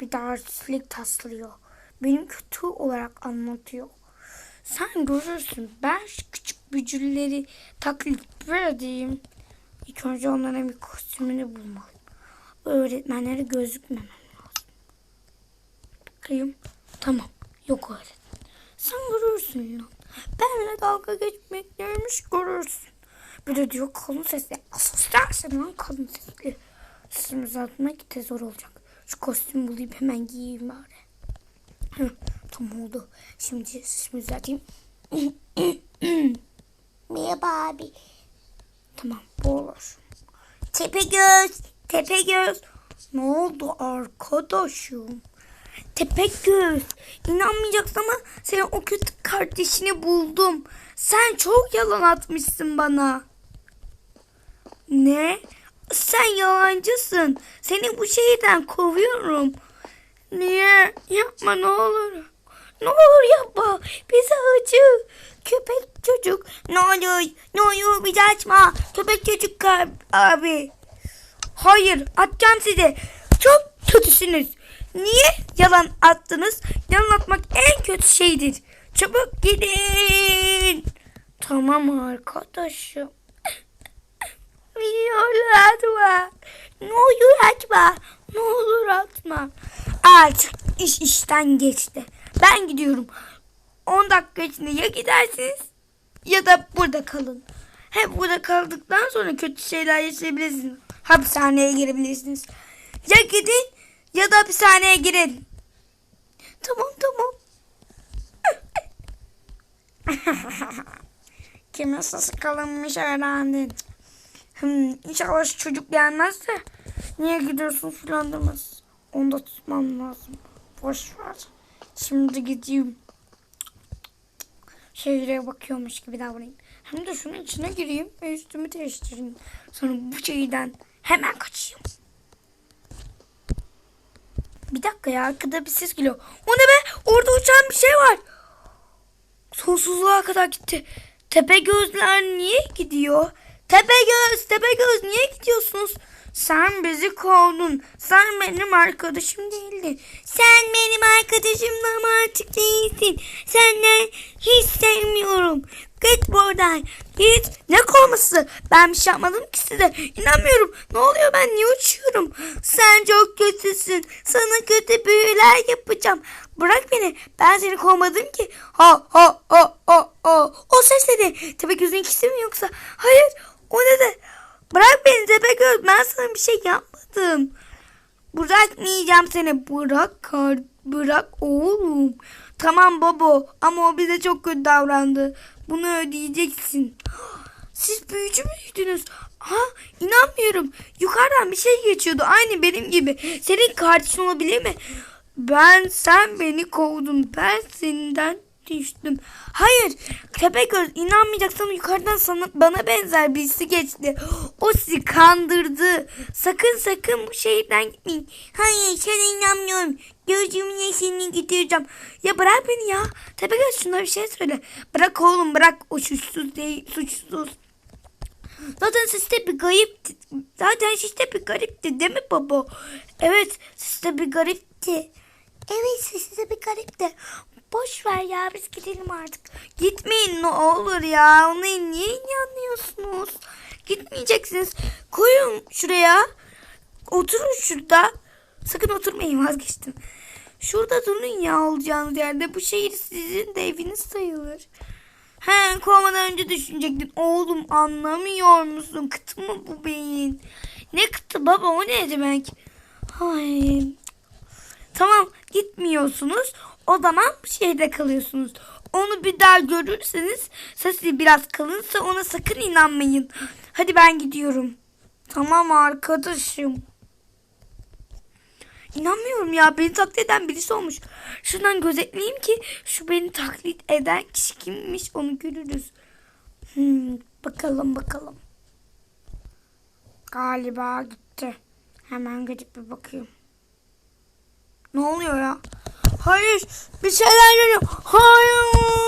Bir de artistlik taslıyor. Benim kötü olarak anlatıyor. Sen görürsün. Ben küçük bücürleri taklit edeyim. İlk önce onların bir kostümünü bulmalıyım. Öğretmenlere gözükmemem lazım. Bakayım. Tamam. Yok öğretmen. Sen görürsün lan. Benimle dalga geçmek neymiş görürsün. Bir de diyor kalın sesli. Asıl dersin lan kalın sesli. Sesimi uzatmak de zor olacak. Şu kostümü bulayım hemen giyeyim bari. Tam oldu. Şimdi sesimi uzatayım. Merhaba abi. Tamam bu olur. Tepegöz. Tepegöz. Ne oldu arkadaşım? Tepegöz. İnanmayacaksın ama senin o kötü kardeşini buldum. Sen çok yalan atmışsın bana. Ne? Sen yalancısın. Seni bu şehirden kovuyorum. Niye? Yapma ne olur. Ne olur yapma. Bize acı. Köpek çocuk. Ne olur. Ne olur bizi açma. Köpek çocuk abi. Hayır atacağım sizi. Çok kötüsünüz. Niye yalan attınız? Yalan atmak en kötü şeydir. Çabuk gidin. Tamam arkadaşım. Biliyorlar atma. Ne olur atma. Ne olur atma. Artık iş işten geçti. Ben gidiyorum. 10 dakika içinde ya gidersiniz ya da burada kalın. Hep burada kaldıktan sonra kötü şeyler yaşayabilirsiniz. Hapishaneye girebilirsiniz. Ya gidin ya da hapishaneye girin. Tamam tamam. Kimin sesi kalınmış öğrendin. Hmm, inşallah çocuk gelmezse niye gidiyorsun filan demez. Onu da tutmam lazım. Boş ver. Şimdi gideyim. Şehre bakıyormuş gibi davranayım. Hem de şunun içine gireyim ve üstümü değiştireyim. Sonra bu şeyden hemen kaçayım. Bir dakika ya arkada bir ses geliyor. O ne be? Orada uçan bir şey var. Sonsuzluğa kadar gitti. Tepe gözler niye gidiyor? Tepe göz, tepe göz niye gidiyorsunuz? Sen bizi kovdun. Sen benim arkadaşım değildin. Sen benim arkadaşım ama artık değilsin. Senden hiç sevmiyorum. Git buradan. Git. Ne kovması? Ben bir şey yapmadım ki size. İnanmıyorum. Ne oluyor ben niye uçuyorum? Sen çok kötüsün. Sana kötü büyüler yapacağım. Bırak beni. Ben seni kovmadım ki. Ha ha ha ha ha. O ses dedi. Tepegöz'ün ikisi mi yoksa? Hayır. O ne de? Bırak beni Tepegöz. Ben sana bir şey yapmadım. Bırakmayacağım seni. Bırak kar. Bırak oğlum. Tamam baba ama o bize çok kötü davrandı. Bunu ödeyeceksin. Siz büyücü müydünüz? Ha inanmıyorum. Yukarıdan bir şey geçiyordu. Aynı benim gibi. Senin kardeşin olabilir mi? Ben sen beni kovdun. Ben senden düştüm. Hayır. Tepegöz inanmayacaksın yukarıdan sana bana benzer birisi geçti. O sizi kandırdı. Sakın sakın bu şehirden gitmeyin. Hayır sana inanmıyorum. Gözümün yaşını getireceğim. Ya bırak beni ya. Tepegöz şuna bir şey söyle. Bırak oğlum bırak. O suçsuz değil. Suçsuz. Zaten siz de bir garipti. Zaten siz de bir garipti değil mi baba? Evet siz de bir garipti. Evet siz de bir garipti. Boş ver ya biz gidelim artık. Gitmeyin ne olur ya. Ona niye inanmıyorsunuz? Gitmeyeceksiniz. Koyun şuraya. Oturun şurada. Sakın oturmayın vazgeçtim. Şurada durun ya olacağınız yerde. Bu şehir sizin de eviniz sayılır. He kovmadan önce düşünecektin. Oğlum anlamıyor musun? Kıt mı bu beyin? Ne kıtı baba o ne demek? Ay. Tamam gitmiyorsunuz. O zaman şehirde kalıyorsunuz. Onu bir daha görürseniz sesi biraz kalınsa ona sakın inanmayın. Hadi ben gidiyorum. Tamam arkadaşım. İnanmıyorum ya beni taklit eden birisi olmuş. Şuradan gözetleyeyim ki şu beni taklit eden kişi kimmiş onu görürüz. Hmm, bakalım bakalım. Galiba gitti. Hemen gidip bir bakayım. Ne oluyor ya? Hayır bir şeyler geliyor. Hayır.